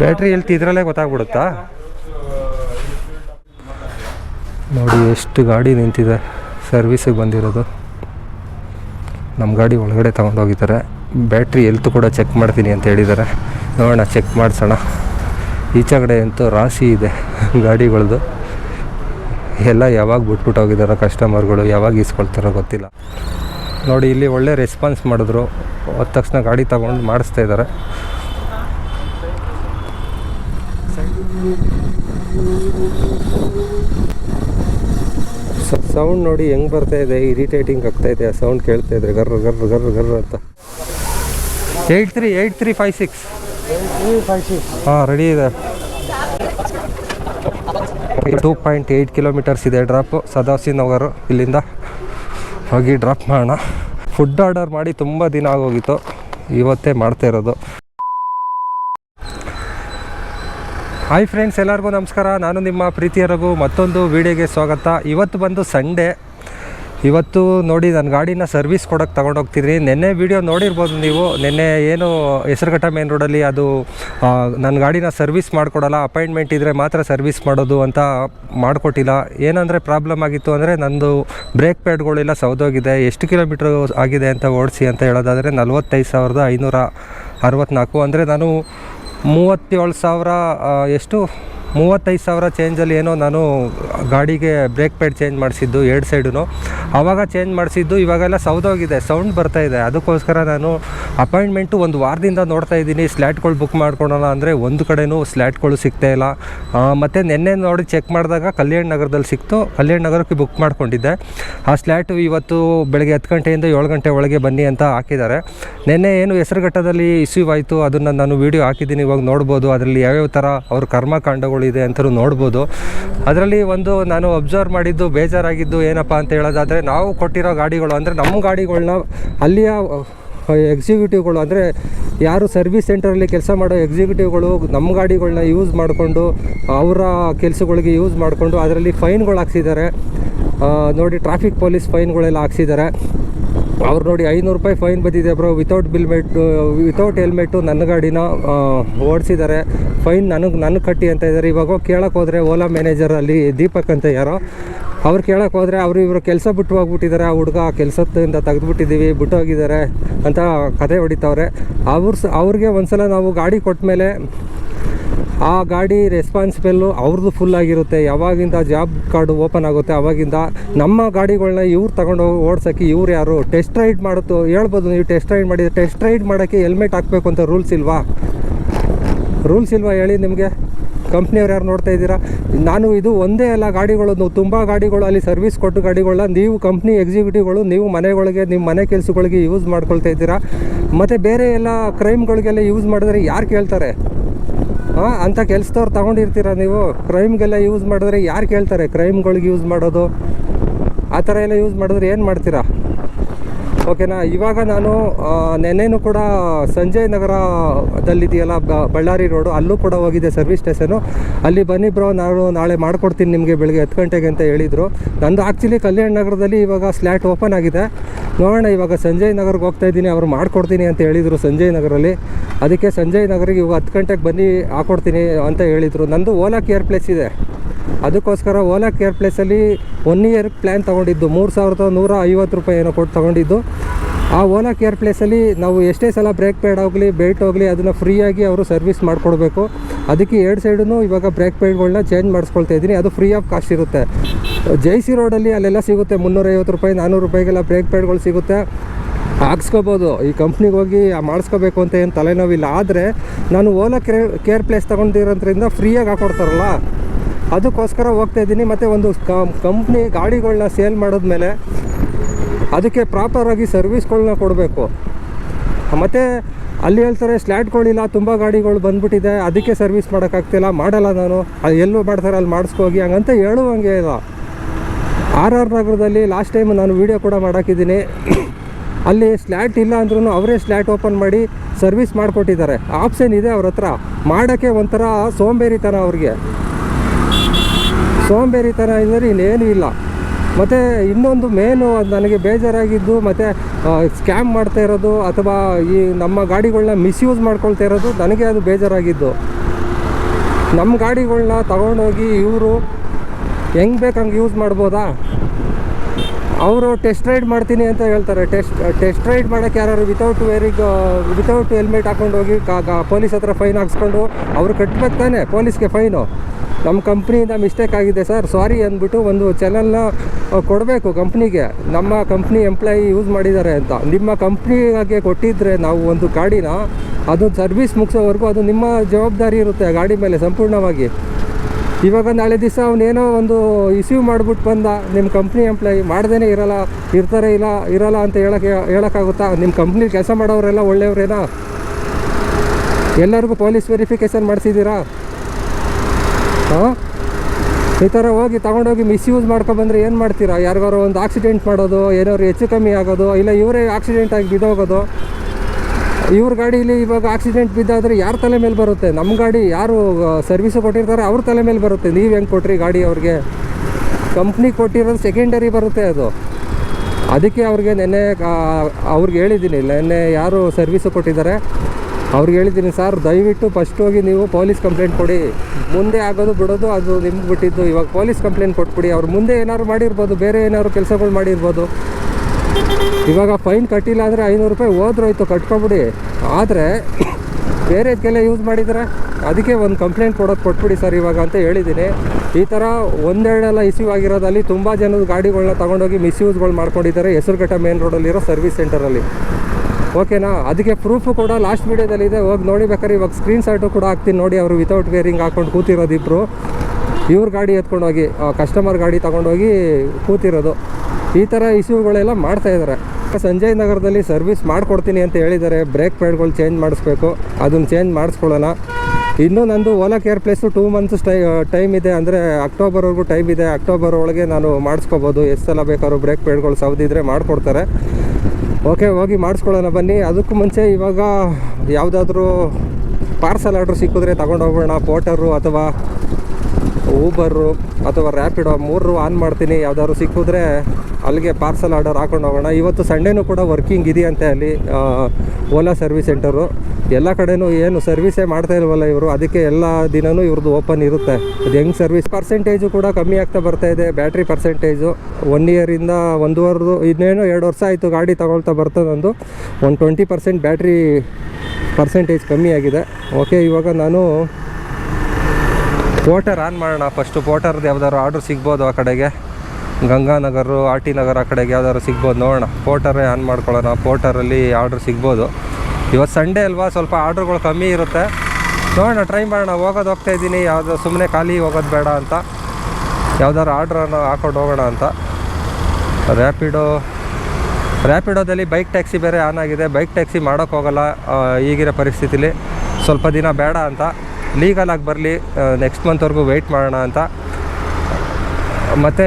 Battery health ಇದರಲ್ಲೇ ಗೊತ್ತಾಗ್ಬಿಡುತ್ತಾ? ನೋಡಿ ಎಷ್ಟು ಗಾಡಿ ನಿಂತಿದೆ. ಸರ್ವಿಸಿಗೆ ಬಂದಿರೋದು. ನಮ್ಮ ಗಾಡಿ ಒಳಗಡೆ ತಗೊಂಡೋಗಿದ್ದಾರೆ ಬ್ಯಾಟ್ರಿ ಎಲ್ತ್ ಕೂಡ ಚೆಕ್ ಮಾಡ್ತೀನಿ ಅಂತ ಹೇಳಿದ್ದಾರೆ. ನೋಡೋಣ ಚೆಕ್ ಮಾಡಿಸೋಣ. ಈಚೆ ಕಡೆ ಅಂತೂ ರಾಶಿ ಇದೆ ಗಾಡಿಗಳದ್ದು ಎಲ್ಲ ಯಾವಾಗ ಬಿಟ್ಬಿಟ್ಟು ಹೋಗಿದ್ದಾರೆ ಕಸ್ಟಮರ್ಗಳು ಯಾವಾಗ ಇಸ್ಕೊಳ್ತಾರೋ ಗೊತ್ತಿಲ್ಲ. ನೋಡಿ, ಇಲ್ಲಿ ಒಳ್ಳೆ ರೆಸ್ಪಾನ್ಸ್ ಮಾಡಿದ್ರು. ಹೋದ ತಕ್ಷಣ ಗಾಡಿ ತಗೊಂಡು ಮಾಡಿಸ್ತಾ ಇದ್ದಾರೆ. ಸೌಂಡ್ ನೋಡಿ ಹೆಂಗ್ ಬರ್ತಾ ಇದೆ? ಇರಿಟೇಟಿಂಗ್ ಆಗ್ತಾ ಇದೆ. ಆ ಸೌಂಡ್ ಕೇಳ್ತಾ ಇದ್ರೆ ಗರ್ರ ಗರ್ರ ಗರ್ರ ಗರ್ರ ಅಂತ. Eight three eight three five six ಹಾಂ ರೆಡಿ ಇದೆ. ಟೂ ಪಾಯಿಂಟ್ ಏಯ್ಟ್ ಕಿಲೋಮೀಟರ್ಸ್ ಇದೆ ಡ್ರಾಪು ಸದಾಸಿ ನಗರ್ ಇಲ್ಲಿಂದ ಹೋಗಿ ಡ್ರಾಪ್ ಮಾಡೋಣ. ಫುಡ್ ಆರ್ಡರ್ ಮಾಡಿ ತುಂಬ ದಿನ ಆಗೋಗಿತ್ತು. ಇವತ್ತೇ ಮಾಡ್ತಾ ಇರೋದು. ಹಾಯ್ ಫ್ರೆಂಡ್ಸ್ ಎಲ್ಲರಿಗೂ ನಮಸ್ಕಾರ. ನಾನು ನಿಮ್ಮ ಪ್ರೀತಿಯ ರಘು. ಮತ್ತೊಂದು ವೀಡಿಯೋಗೆ ಸ್ವಾಗತ. ಇವತ್ತು ಬಂದು ಸಂಡೇ. ಇವತ್ತು ನೋಡಿ ನನ್ನ ಗಾಡಿನ ಸರ್ವಿಸ್ ಕೊಡೋಕ್ಕೆ ತೊಗೊಂಡೋಗ್ತಿದ್ರಿ. ನಿನ್ನೆ ವೀಡಿಯೋ ನೋಡಿರ್ಬೋದು ನೀವು. ನಿನ್ನೆ ಏನು ಹೆಸರುಘಟ್ಟ ಮೇನ್ ರೋಡಲ್ಲಿ ಅದು ನನ್ನ ಗಾಡಿನ ಸರ್ವಿಸ್ ಮಾಡಿಕೊಡಲ್ಲ. ಅಪಾಯಿಂಟ್ಮೆಂಟ್ ಇದ್ದರೆ ಮಾತ್ರ ಸರ್ವಿಸ್ ಮಾಡೋದು ಅಂತ ಮಾಡಿಕೊಟ್ಟಿಲ್ಲ. ಏನಂದರೆ ಪ್ರಾಬ್ಲಮ್ ಆಗಿತ್ತು ಅಂದರೆ ನಂದು ಬ್ರೇಕ್ ಪ್ಯಾಡ್ಗಳೆಲ್ಲ ಸೌದೋಗಿದೆ ಎಷ್ಟು ಕಿಲೋಮೀಟ್ರ್ ಆಗಿದೆ ಅಂತ ಓಡಿಸಿ ಅಂತ ಹೇಳೋದಾದರೆ ನಲ್ವತ್ತೈದು ಸಾವಿರದ ಐನೂರ ಅರವತ್ತ್ನಾಲ್ಕು ಅಂದರೆ ನಾನು ಮೂವತ್ತೇಳು ಸಾವಿರ ಎಷ್ಟು? ಮೂವತ್ತೈದು ಸಾವಿರ ಚೇಂಜಲ್ಲಿ ಏನೋ ನಾನು ಗಾಡಿಗೆ ಬ್ರೇಕ್ ಪ್ಯಾಡ್ ಚೇಂಜ್ ಮಾಡಿಸಿದ್ದು ಎರಡು ಸೈಡೂ ಆವಾಗ ಚೇಂಜ್ ಮಾಡಿಸಿದ್ದು ಇವಾಗೆಲ್ಲ ಸೌದೋಗಿದೆ ಸೌಂಡ್ ಬರ್ತಾ ಇದೆ. ಅದಕ್ಕೋಸ್ಕರ ನಾನು ಅಪಾಯಿಂಟ್ಮೆಂಟು ಒಂದು ವಾರದಿಂದ ನೋಡ್ತಾ ಇದ್ದೀನಿ. ಸ್ಲ್ಯಾಟ್ಗಳು ಬುಕ್ ಮಾಡ್ಕೊಳೋಣ ಅಂದರೆ ಒಂದು ಕಡೆಯೂ ಸ್ಲ್ಯಾಟ್ಗಳು ಸಿಗ್ತಾ ಇಲ್ಲ. ಮತ್ತು ನಿನ್ನೆ ನೋಡಿ ಚೆಕ್ ಮಾಡಿದಾಗ ಕಲ್ಯಾಣ ನಗರದಲ್ಲಿ ಸಿಕ್ತು. ಕಲ್ಯಾಣ ನಗರಕ್ಕೆ ಬುಕ್ ಮಾಡ್ಕೊಂಡಿದ್ದೆ. ಆ ಸ್ಲ್ಯಾಟು ಇವತ್ತು ಬೆಳಗ್ಗೆ ಹತ್ತು ಗಂಟೆಯಿಂದ ಏಳು ಗಂಟೆ ಒಳಗೆ ಬನ್ನಿ ಅಂತ ಹಾಕಿದ್ದಾರೆ. ನಿನ್ನೆ ಏನು ಹೆಸರುಘಟ್ಟದಲ್ಲಿ ಇಶ್ಯೂ ಆಯಿತು, ಅದನ್ನು ನಾನು ವೀಡಿಯೋ ಹಾಕಿದ್ದೀನಿ, ಇವಾಗ ನೋಡ್ಬೋದು. ಅದರಲ್ಲಿ ಯಾವ್ಯಾವ ಥರ ಅವ್ರ ಕರ್ಮಕಾಂಡಗಳು ಇದೆ ಅಂತಲೂ ನೋಡ್ಬೋದು. ಅದರಲ್ಲಿ ಒಂದು ನಾನು ಅಬ್ಸರ್ವ್ ಮಾಡಿದ್ದು ಬೇಜಾರಾಗಿದ್ದು ಏನಪ್ಪ ಅಂತ ಹೇಳೋದಾದರೆ ನಾವು ಕೊಟ್ಟಿರೋ ಗಾಡಿಗಳು ಅಂದರೆ ನಮ್ಮ ಗಾಡಿಗಳನ್ನ ಅಲ್ಲಿಯ ಎಕ್ಸಿಕ್ಯೂಟಿವ್ಗಳು ಅಂದರೆ ಯಾರು ಸರ್ವಿಸ್ ಸೆಂಟರಲ್ಲಿ ಕೆಲಸ ಮಾಡೋ ಎಕ್ಸಿಕ್ಯೂಟಿವ್ಗಳು ನಮ್ಮ ಗಾಡಿಗಳನ್ನ ಯೂಸ್ ಮಾಡಿಕೊಂಡು, ಅವರ ಕೆಲಸಗಳಿಗೆ ಯೂಸ್ ಮಾಡಿಕೊಂಡು, ಅದರಲ್ಲಿ ಫೈನ್ಗಳು ಹಾಕ್ಸಿದ್ದಾರೆ. ನೋಡಿ ಟ್ರಾಫಿಕ್ ಪೊಲೀಸ್ ಫೈನ್ಗಳೆಲ್ಲ ಹಾಕ್ಸಿದ್ದಾರೆ. ಅವ್ರು ನೋಡಿ ಐನೂರು ರೂಪಾಯಿ ಫೈನ್ ಬಂದಿದೆ bro without helmet without helmet ನನ್ನ ಗಾಡಿನ ಓಡಿಸಿದ್ದಾರೆ ಫೈನ್ ನನಗೆ ನನಗೆ ಕಟ್ಟಿ ಅಂತ ಇದ್ದಾರೆ ಇವಾಗ ಕೇಳಕ್ಕೆ ಹೋದರೆ ಓಲಾ ಮ್ಯಾನೇಜರ್ ಅಲ್ಲಿ ದೀಪಕ್ ಅಂತ ಯಾರೋ, ಅವ್ರು ಕೇಳಕ್ಕೆ ಹೋದರೆ ಅವರು ಇವರು ಕೆಲಸ ಬಿಟ್ಟು ಹೋಗ್ಬಿಟ್ಟಿದ್ದಾರೆ ಆ ಹುಡುಗ ಕೆಲಸದಿಂದ ತೆಗೆದುಬಿಟ್ಟಿದ್ದೀವಿ ಬಿಟ್ಟು ಹೋಗಿದ್ದಾರೆ ಅಂತ ಕತೆ ಹೊಡಿತಾವ್ರೆ. ಅವ್ರ ಅವ್ರಿಗೆ ಒಂದ್ಸಲ ನಾವು ಗಾಡಿ ಕೊಟ್ಟ ಮೇಲೆ ಆ ಗಾಡಿ ರೆಸ್ಪಾನ್ಸಿಬಲ್ಲು ಅವ್ರದ್ದು ಫುಲ್ ಆಗಿರುತ್ತೆ. ಯಾವಾಗಿಂದ ಜಾಬ್ ಕಾರ್ಡು ಓಪನ್ ಆಗುತ್ತೆ, ಅವಾಗಿಂದ ನಮ್ಮ ಗಾಡಿಗಳನ್ನ ಇವ್ರು ತಗೊಂಡು ಓಡ್ಸೋಕ್ಕೆ ಇವ್ರು ಯಾರು? ಟೆಸ್ಟ್ ರೈಡ್ ಮಾಡುತ್ತೋ? ಹೇಳ್ಬೋದು, ನೀವು ಟೆಸ್ಟ್ ರೈಡ್ ಮಾಡಿದ್ರೆ ಟೆಸ್ಟ್ ರೈಡ್ ಮಾಡೋಕ್ಕೆ ಹೆಲ್ಮೆಟ್ ಹಾಕಬೇಕು ಅಂತ ರೂಲ್ಸ್ ಇಲ್ವಾ? ರೂಲ್ಸ್ ಇಲ್ವಾ ಹೇಳಿ ನಿಮಗೆ? ಕಂಪ್ನಿಯವ್ರು ಯಾರು ನೋಡ್ತಾ ಇದ್ದೀರಾ? ನಾನು ಇದು ಒಂದೇ ಅಲ್ಲ, ಗಾಡಿಗಳು, ನೀವು ತುಂಬ ಗಾಡಿಗಳು, ಅಲ್ಲಿ ಸರ್ವಿಸ್ ಕೊಟ್ಟು ಗಾಡಿಗಳನ್ನ ನೀವು ಕಂಪ್ನಿ ಎಕ್ಸಿಕ್ಯೂಟಿವ್ಗಳು ನೀವು ಮನೆಗಳಿಗೆ, ನಿಮ್ಮ ಮನೆ ಕೆಲಸಗಳಿಗೆ ಯೂಸ್ ಮಾಡ್ಕೊಳ್ತಾ ಇದ್ದೀರಾ? ಮತ್ತು ಬೇರೆ ಎಲ್ಲ ಕ್ರೈಮ್ಗಳಿಗೆಲ್ಲ ಯೂಸ್ ಮಾಡಿದ್ರೆ ಯಾರು ಕೇಳ್ತಾರೆ? ಹಾಂ ಅಂಥ ಕೆಲಸದವ್ರು ತಗೊಂಡಿರ್ತೀರ ನೀವು? ಕ್ರೈಮ್ಗೆಲ್ಲ ಯೂಸ್ ಮಾಡಿದ್ರೆ ಯಾರು ಕೇಳ್ತಾರೆ? ಕ್ರೈಮ್ಗಳಿಗೆ ಯೂಸ್ ಮಾಡೋದು? ಆ ಥರ ಎಲ್ಲ ಯೂಸ್ ಮಾಡಿದ್ರೆ ಏನು ಮಾಡ್ತೀರಾ? ಓಕೆನಾ ಇವಾಗ ನಾನು ನೆನ್ನೆನೂ ಕೂಡ ಸಂಜಯ್ ನಗರದಲ್ಲಿದೆಯಲ್ಲ ಬಳ್ಳಾರಿ ರೋಡು, ಅಲ್ಲೂ ಕೂಡ ಹೋಗಿದ್ದೆ ಸರ್ವಿಸ್ ಸ್ಟೇಷನು ಅಲ್ಲಿ ಬನ್ನಿ ಬ್ರೋ ನಾನು ನಾಳೆ ಮಾಡ್ಕೊಡ್ತೀನಿ ನಿಮಗೆ ಬೆಳಗ್ಗೆ ಹತ್ತು ಗಂಟೆಗೆ ಅಂತ ಹೇಳಿದರು. ನಂದು ಆ್ಯಕ್ಚುಲಿ ಕಲ್ಯಾಣ ನಗರದಲ್ಲಿ ಇವಾಗ ಸ್ಲ್ಯಾಟ್ ಓಪನ್ ಆಗಿದೆ. ನೋಡೋಣ, ಇವಾಗ ಸಂಜಯ್ ನಗರ್ಗೆ ಹೋಗ್ತಾ ಇದ್ದೀನಿ, ಅವರು ಮಾಡ್ಕೊಡ್ತೀನಿ ಅಂತ ಹೇಳಿದರು ಸಂಜಯ್ ನಗರಲ್ಲಿ. ಅದಕ್ಕೆ ಸಂಜಯ್ ನಗರಿಗೆ ಇವಾಗ ಹತ್ತು ಗಂಟೆಗೆ ಬನ್ನಿ ಹಾಕ್ಕೊಡ್ತೀನಿ ಅಂತ ಹೇಳಿದರು. ನಂದು ಓಲಾ ಕೇರ್ ಪ್ಲೇಸ್ ಇದೆ. ಅದಕ್ಕೋಸ್ಕರ ಓಲಾ ಕೇರ್ ಪ್ಲೇಸಲ್ಲಿ ಒನ್ ಇಯರ್ ಪ್ಲ್ಯಾನ್ ತೊಗೊಂಡಿದ್ದು. ಮೂರು ಸಾವಿರದ ನೂರ ಐವತ್ತು ರೂಪಾಯಿ ಏನೋ ಕೊಟ್ಟು ತೊಗೊಂಡಿದ್ದು. ಆ ಓಲಾ ಕೇರ್ ಪ್ಲೇಸಲ್ಲಿ ನಾವು ಎಷ್ಟೇ ಸಲ ಬ್ರೇಕ್ ಪೇಡ್ ಆಗಲಿ, ಬೆಲ್ಟ್ ಹೋಗಲಿ, ಅದನ್ನು ಫ್ರೀಯಾಗಿ ಅವರು ಸರ್ವಿಸ್ ಮಾಡಿಕೊಡ್ಬೇಕು. ಅದಕ್ಕೆ ಎರಡು ಸೈಡೂ ಇವಾಗ ಬ್ರೇಕ್ ಪ್ಯಾಡ್ಗಳನ್ನ ಚೇಂಜ್ ಮಾಡಿಸ್ಕೊಳ್ತಾ ಇದ್ದೀನಿ. ಅದು ಫ್ರೀ ಆಫ್ ಕಾಸ್ಟ್ ಇರುತ್ತೆ. ಜೆ ಸಿ ರೋಡಲ್ಲಿ ಅಲ್ಲೆಲ್ಲ ಸಿಗುತ್ತೆ. ಮುನ್ನೂರೈವತ್ತು ರೂಪಾಯಿ ನಾನ್ನೂರು ರೂಪಾಯಿಗೆಲ್ಲ ಬ್ರೇಕ್ ಪೇಡ್ಗಳು ಸಿಗುತ್ತೆ. ಹಾಕ್ಸ್ಕೋಬೋದು. ಈ ಕಂಪ್ನಿಗೆ ಹೋಗಿ ಮಾಡಿಸ್ಕೋಬೇಕು ಅಂತ ಏನು ತಲೆನೋವಿಲ್ಲ. ಆದರೆ ನಾನು ಓಲಾ ಕೇರ್ ಕೇರ್ ಪ್ಲೇಸ್ ತೊಗೊಂಡಿರೋದ್ರಿಂದ ಫ್ರೀಯಾಗಿ ಹಾಕೊಡ್ತಾರಲ್ಲ. ಅದಕ್ಕೋಸ್ಕರ ಹೋಗ್ತಾ ಇದ್ದೀನಿ. ಮತ್ತು ಒಂದು ಕಂಪ್ನಿ ಗಾಡಿಗಳನ್ನ ಸೇಲ್ ಮಾಡಿದ್ಮೇಲೆ ಅದಕ್ಕೆ ಪ್ರಾಪರಾಗಿ ಸರ್ವಿಸ್ಗಳನ್ನ ಕೊಡಬೇಕು. ಮತ್ತು ಅಲ್ಲಿ ಹೇಳ್ತಾರೆ ಸ್ಲ್ಯಾಟ್ಗಳಿಲ್ಲ ತುಂಬ ಗಾಡಿಗಳು ಬಂದ್ಬಿಟ್ಟಿದೆ, ಅದಕ್ಕೆ ಸರ್ವಿಸ್ ಮಾಡೋಕ್ಕಾಗ್ತಿಲ್ಲ ಮಾಡಲ್ಲ ನಾನು, ಅದು ಎಲ್ಲೂ ಮಾಡ್ತಾರೆ, ಅಲ್ಲಿ ಮಾಡಿಸ್ಕೋಗಿ ಹಂಗಂತ ಹೇಳುವಂಗೆ ಇಲ್ಲ. ಆರ್ ಆರ್ ನಗರದಲ್ಲಿ ಲಾಸ್ಟ್ ಟೈಮ್ ನಾನು ವೀಡಿಯೋ ಕೂಡ ಮಾಡೋಕ್ಕಿದ್ದೀನಿ ಅಲ್ಲಿ ಸ್ಲ್ಯಾಟ್ ಇಲ್ಲ ಅಂದ್ರೂ ಅವರೇ ಸ್ಲ್ಯಾಟ್ ಓಪನ್ ಮಾಡಿ ಸರ್ವಿಸ್ ಮಾಡಿಕೊಟ್ಟಿದ್ದಾರೆ. ಆಪ್ಷನ್ ಇದೆ ಅವ್ರ ಹತ್ರ. ಮಾಡೋಕ್ಕೆ ಒಂಥರ ಸೋಂಬೇರಿತನ ಅವ್ರಿಗೆ. ಸೋಂಬೇರಿತನ ಇದ್ದರೆ ಇನ್ನೇನು ಇಲ್ಲ ಮತ್ತು ಇನ್ನೊಂದು ಮೇನು ಅದು ನನಗೆ ಬೇಜಾರಾಗಿದ್ದು, ಮತ್ತು ಸ್ಕ್ಯಾಮ್ ಮಾಡ್ತಾ ಇರೋದು, ಅಥವಾ ಈ ನಮ್ಮ ಗಾಡಿಗಳನ್ನ ಮಿಸ್ಯೂಸ್ ಮಾಡ್ಕೊಳ್ತಾ ಇರೋದು, ನನಗೆ ಅದು ಬೇಜಾರಾಗಿದ್ದು. ನಮ್ಮ ಗಾಡಿಗಳನ್ನ ತಗೊಂಡೋಗಿ ಇವರು ಹೆಂಗೆ ಬೇಕು ಹಂಗೆ ಯೂಸ್ ಮಾಡ್ಬೋದಾ? ಅವರು ಟೆಸ್ಟ್ ರೈಡ್ ಮಾಡ್ತೀನಿ ಅಂತ ಹೇಳ್ತಾರೆ. ಟೆಸ್ಟ್ ಟೆಸ್ಟ್ ರೈಡ್ ಮಾಡೋಕ್ಕೆ ಯಾರು ವಿತೌಟ್ ವೇರಿಂಗ್ ವಿತೌಟ್ ಹೆಲ್ಮೆಟ್ ಹಾಕೊಂಡು ಹೋಗಿ ಪೊಲೀಸ್ ಹತ್ರ ಫೈನ್ ಹಾಕ್ಸ್ಕೊಂಡು, ಅವರು ಕಟ್ಬೇಕು ತಾನೆ ಪೊಲೀಸ್ಗೆ ಫೈನು ನಮ್ಮ ಕಂಪ್ನಿಯಿಂದ ಮಿಸ್ಟೇಕ್ ಆಗಿದೆ ಸರ್. ಸಾರಿ ಅಂದ್ಬಿಟ್ಟು ಒಂದು ಚಾನಲ್ನ ಕೊಡಬೇಕು ಕಂಪ್ನಿಗೆ. ನಮ್ಮ ಕಂಪ್ನಿ ಎಂಪ್ಲಾಯಿ ಯೂಸ್ ಮಾಡಿದ್ದಾರೆ ಅಂತ. ನಿಮ್ಮ ಕಂಪ್ನಿಗೆ ಕೊಟ್ಟಿದ್ದರೆ ನಾವು ಒಂದು ಗಾಡಿನ, ಅದು ಸರ್ವಿಸ್ ಮುಗಿಸೋವರೆಗೂ ಅದು ನಿಮ್ಮ ಜವಾಬ್ದಾರಿ ಇರುತ್ತೆ ಗಾಡಿ ಮೇಲೆ ಸಂಪೂರ್ಣವಾಗಿ. ಇವಾಗ ನಾಳೆ ದಿವಸ ಅವನೇನೋ ಒಂದು ಇಶ್ಯೂ ಮಾಡಿಬಿಟ್ಟು ಬಂದ ನಿಮ್ಮ ಕಂಪ್ನಿ ಎಂಪ್ಲಾಯಿ ಮಾಡ್ದೇ ಇರಲ್ಲ, ಇರ್ತಾರೆ ಇಲ್ಲ, ಇರಲ್ಲ ಅಂತ ಹೇಳಕ್ಕೆ ಹೇಳೋಕ್ಕಾಗುತ್ತಾ? ನಿಮ್ಮ ಕಂಪ್ನಿ ಕೆಲಸ ಮಾಡೋರೆಲ್ಲ ಒಳ್ಳೆಯವರೇನಾ? ಎಲ್ಲರಿಗೂ ಪೊಲೀಸ್ ವೆರಿಫಿಕೇಷನ್ ಮಾಡಿಸಿದ್ದೀರಾ? ಹಾಂ ಈ ಥರ ಹೋಗಿ ತೊಗೊಂಡೋಗಿ ಮಿಸ್ಯೂಸ್ ಮಾಡ್ಕೊಬಂದ್ರೆ ಏನು ಮಾಡ್ತೀರಾ? ಯಾರಿಗಾರು ಒಂದು ಆಕ್ಸಿಡೆಂಟ್ ಮಾಡೋದು, ಏನಾದ್ರು ಹೆಚ್ಚು ಕಮ್ಮಿ ಆಗೋದು, ಇಲ್ಲ ಇವರೇ ಆಕ್ಸಿಡೆಂಟ್ ಆಗಿ ಬಿದ್ದೋಗೋದು. ಇವ್ರ ಗಾಡೀಲಿ ಇವಾಗ ಆಕ್ಸಿಡೆಂಟ್ ಬಿದ್ದಾದರೆ ಯಾರ ತಲೆ ಮೇಲೆ ಬರುತ್ತೆ? ನಮ್ಮ ಗಾಡಿ ಯಾರು ಸರ್ವಿಸು ಕೊಟ್ಟಿರ್ತಾರೆ, ಅವ್ರ ತಲೆ ಮೇಲೆ ಬರುತ್ತೆ. ನೀವು ಹೆಂಗೆ ಕೊಟ್ರಿ ಗಾಡಿ ಅವ್ರಿಗೆ? ಕಂಪ್ನಿ ಕೊಟ್ಟಿರೋದು ಸೆಕೆಂಡರಿ ಬರುತ್ತೆ ಅದು. ಅದಕ್ಕೆ ಅವ್ರಿಗೆ ನೆನ್ನೆ ಅವ್ರಿಗೆ ಹೇಳಿದ್ದೀನಿ, ನೆನ್ನೆ ಯಾರು ಸರ್ವಿಸು ಕೊಟ್ಟಿದ್ದಾರೆ ಅವ್ರಿಗೆ ಹೇಳಿದ್ದೀನಿ, ಸರ್, ದಯವಿಟ್ಟು ಫಸ್ಟ್ ಹೋಗಿ ನೀವು ಪೊಲೀಸ್ ಕಂಪ್ಲೇಂಟ್ ಕೊಡಿ. ಮುಂದೆ ಆಗೋದು ಬಿಡೋದು, ಅದು ನಿಮ್ಗೆ ಬಿಟ್ಟಿದ್ದು. ಇವಾಗ ಪೊಲೀಸ್ ಕಂಪ್ಲೇಂಟ್ ಕೊಟ್ಬಿಡಿ. ಅವ್ರು ಮುಂದೆ ಏನಾದ್ರು ಮಾಡಿರ್ಬೋದು, ಬೇರೆ ಏನಾದ್ರು ಕೆಲಸಗಳು ಮಾಡಿರ್ಬೋದು. ಇವಾಗ ಫೈನ್ ಕಟ್ಟಿಲ್ಲ ಅಂದರೆ ಐನೂರು ರೂಪಾಯಿ ಹೋದ್ರೋಯ್ತು, ಕಟ್ಕೊಬಿಡಿ. ಆದರೆ ಬೇರೆದಕ್ಕೆಲ್ಲ ಯೂಸ್ ಮಾಡಿದರೆ? ಅದಕ್ಕೆ ಒಂದು ಕಂಪ್ಲೇಂಟ್ ಕೊಡೋದು ಕೊಟ್ಬಿಡಿ ಸರ್ ಇವಾಗ ಅಂತ ಹೇಳಿದ್ದೀನಿ. ಈ ಥರ ಒಂದೆರಡೆಲ್ಲ ಇಶ್ಯೂ ಆಗಿರೋದಲ್ಲಿ ತುಂಬ ಜನದ ಗಾಡಿಗಳನ್ನ ತೊಗೊಂಡೋಗಿ ಮಿಸ್ಯೂಸ್ಗಳು ಮಾಡ್ಕೊಂಡಿದ್ದಾರೆ. ಹೆಸರುಘಟ್ಟ ಮೇನ್ ರೋಡಲ್ಲಿರೋ ಸರ್ವಿಸ್ ಸೆಂಟರಲ್ಲಿ ಓಕೆನಾ? ಅದಕ್ಕೆ ಪ್ರೂಫು ಕೂಡ ಲಾಸ್ಟ್ ವೀಡಿಯೋದಲ್ಲಿದೆ ಹೋಗಿ ನೋಡಿ ಬೇಕಾದ್ರೆ ಇವಾಗ ಸ್ಕ್ರೀನ್ ಶಾಟು ಕೂಡ ಹಾಕ್ತೀನಿ. ನೋಡಿ ಅವರು ವಿತೌಟ್ ವೇರಿಂಗ್ ಹಾಕೊಂಡು ಕೂತಿರೋದು ಇವ್ರ ಗಾಡಿ ಎತ್ಕೊಂಡೋಗಿ ಕಸ್ಟಮರ್ ಗಾಡಿ ತೊಗೊಂಡೋಗಿ ಕೂತಿರೋದು. ಈ ಥರ ಇಶ್ಯೂಗಳೆಲ್ಲ ಮಾಡ್ತಾ ಇದ್ದಾರೆ ಸಂಜಯ್ ನಗರದಲ್ಲಿ ಸರ್ವಿಸ್ ಮಾಡಿಕೊಡ್ತೀನಿ ಅಂತ ಹೇಳಿದ್ದಾರೆ ಬ್ರೇಕ್ ಪ್ಯಾಡ್ಗಳು ಚೇಂಜ್ ಮಾಡಿಸ್ಬೇಕು. ಅದನ್ನು ಚೇಂಜ್ ಮಾಡಿಸ್ಕೊಳ್ಳೋಣ. ಇನ್ನೂ ನಂದು Ola care plus two months tie time ಇದೆ ಅಂದರೆ ಅಕ್ಟೋಬರ್ವರೆಗೂ ಟೈಮ್ ಇದೆ. ಅಕ್ಟೋಬರ್ ಒಳಗೆ ನಾನು ಮಾಡಿಸ್ಕೋಬೋದು. ಎಷ್ಟು ಸಲ ಬೇಕಾದ್ರೂ ಬ್ರೇಕ್ ಪ್ಯಾಡ್ಗಳು ಸೌದಿದ್ರೆ ಮಾಡಿಕೊಡ್ತಾರೆ. ಓಕೆ, ಹೋಗಿ ಮಾಡಿಸ್ಕೊಳ್ಳೋಣ, ಬನ್ನಿ. ಅದಕ್ಕೂ ಮುಂಚೆ ಇವಾಗ ಯಾವುದಾದ್ರೂ ಪಾರ್ಸಲ್ ಆರ್ಡ್ರ್ ಸಿಕ್ಕಿದ್ರೆ ತಗೊಂಡು ಹೋಗೋಣ ಪೋಟರು ಅಥವಾ ಊಬರು ಅಥವಾ ರ್ಯಾಪಿಡೋ ಮೂರು ಆನ್ ಮಾಡ್ತೀನಿ. ಯಾವ್ದಾದ್ರು ಸಿಕ್ಕಿದ್ರೆ ಅಲ್ಲಿಗೆ ಪಾರ್ಸಲ್ ಆರ್ಡರ್ ಹಾಕೊಂಡು ಹೋಗೋಣ. ಇವತ್ತು ಸಂಡೇನೂ ಕೂಡ ವರ್ಕಿಂಗ್ ಇದೆಯಂತೆ ಅಲ್ಲಿ ಓಲಾ ಸರ್ವಿಸ್ ಸೆಂಟರು ಎಲ್ಲ ಕಡೆನೂ ಏನು ಸರ್ವಿಸೇ ಮಾಡ್ತಾ ಇಲ್ವಲ್ಲ ಇವರು. ಅದಕ್ಕೆ ಎಲ್ಲ ದಿನವೂ ಇವ್ರದ್ದು ಓಪನ್ ಇರುತ್ತೆ. ಅದು ಹೆಂಗೆ ಸರ್ವಿಸ್ ಪರ್ಸೆಂಟೇಜು ಕೂಡ ಕಮ್ಮಿ ಆಗ್ತಾ ಬರ್ತಾ ಇದೆ. ಬ್ಯಾಟ್ರಿ ಪರ್ಸೆಂಟೇಜು ಒನ್ ಇಯರಿಂದ ಒಂದುವರೆದು, ಇನ್ನೇನು ಎರಡು ವರ್ಷ ಆಯಿತು ಗಾಡಿ ತಗೊಳ್ತಾ ಬರ್ತದೊಂದು ಒಂದು ಟ್ವೆಂಟಿ ಪರ್ಸೆಂಟ್ ಬ್ಯಾಟ್ರಿ ಪರ್ಸೆಂಟೇಜ್ ಕಮ್ಮಿ ಆಗಿದೆ. ಓಕೆ ಇವಾಗ ನಾನು ಪೋಟರ್ ಆನ್ ಮಾಡೋಣ. ಫಸ್ಟು ಪೋಟರ್ದು ಯಾವ್ದಾದ್ರು ಆರ್ಡ್ರ್ ಸಿಗ್ಬೋದು ಆ ಕಡೆಗೆ. ಗಂಗಾನಗರು, ಆರ್ ಟಿ ನಗರ ಆ ಕಡೆಗೆ ಯಾವ್ದಾದ್ರು ಸಿಗ್ಬೋದು. ನೋಡೋಣ. ಪೋಟರೇ ಆನ್ ಮಾಡ್ಕೊಳ್ಳೋಣ. ಪೋಟರಲ್ಲಿ ಆರ್ಡ್ರ್ ಸಿಗ್ಬೋದು. ಇವತ್ತು ಸಂಡೇ ಅಲ್ವಾ? ಸ್ವಲ್ಪ ಆರ್ಡ್ರ್ಗಳು ಕಮ್ಮಿ ಇರುತ್ತೆ. ನೋಡೋಣ ಟ್ರೈ ಮಾಡೋಣ. ಹೋಗೋದು ಹೋಗ್ತಾ ಇದ್ದೀನಿ. ಯಾವುದೋ ಸುಮ್ಮನೆ ಖಾಲಿ ಹೋಗೋದು ಬೇಡ ಅಂತ. ಯಾವ್ದಾದ್ರು ಆರ್ಡ್ರನ್ನು ಹಾಕೊಂಡು ಹೋಗೋಣ ಅಂತ. ರ್ಯಾಪಿಡೋ ರ್ಯಾಪಿಡೋದಲ್ಲಿ ಬೈಕ್ ಟ್ಯಾಕ್ಸಿ ಬೇರೆ ಆನ್ ಆಗಿದೆ. ಬೈಕ್ ಟ್ಯಾಕ್ಸಿ ಮಾಡೋಕ್ಕೋಗಲ್ಲ ಈಗಿರೋ ಪರಿಸ್ಥಿತಿಲಿ. ಸ್ವಲ್ಪ ದಿನ ಬೇಡ ಅಂತ. ಲೀಗಲಾಗಿ ಬರಲಿ ನೆಕ್ಸ್ಟ್ ಮಂತ್ವರೆಗೂ ವೆಯ್ಟ್ ಮಾಡೋಣ ಅಂತ. ಮತ್ತು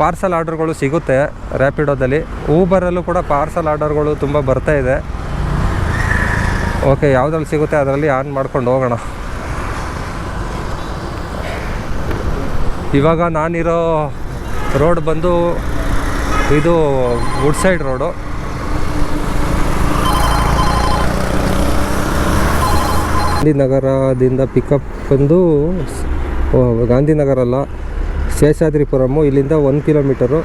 ಪಾರ್ಸಲ್ ಆರ್ಡರ್ಗಳು ಸಿಗುತ್ತೆ ರ್ಯಾಪಿಡೋದಲ್ಲಿ ಊಬರಲ್ಲೂ ಕೂಡ ಪಾರ್ಸಲ್ ಆರ್ಡರ್ಗಳು ತುಂಬ ಬರ್ತಾ ಇದೆ. ಓಕೆ ಯಾವುದ್ರಲ್ಲಿ ಸಿಗುತ್ತೆ ಅದರಲ್ಲಿ ಆನ್ ಮಾಡ್ಕೊಂಡು ಹೋಗೋಣ. ಇವಾಗ ನಾನಿರೋ ರೋಡ್ ಬಂದು ಇದು ವುಡ್ ಸೈಡ್ ರೋಡು ಗಾಂಧಿನಗರದಿಂದ ಪಿಕಪ್ ಬಂದು ಗಾಂಧಿನಗರ ಅಲ್ಲ, ಶೇಷಾದ್ರಿಪುರಮು, ಇಲ್ಲಿಂದ ಒಂದು ಕಿಲೋಮೀಟರು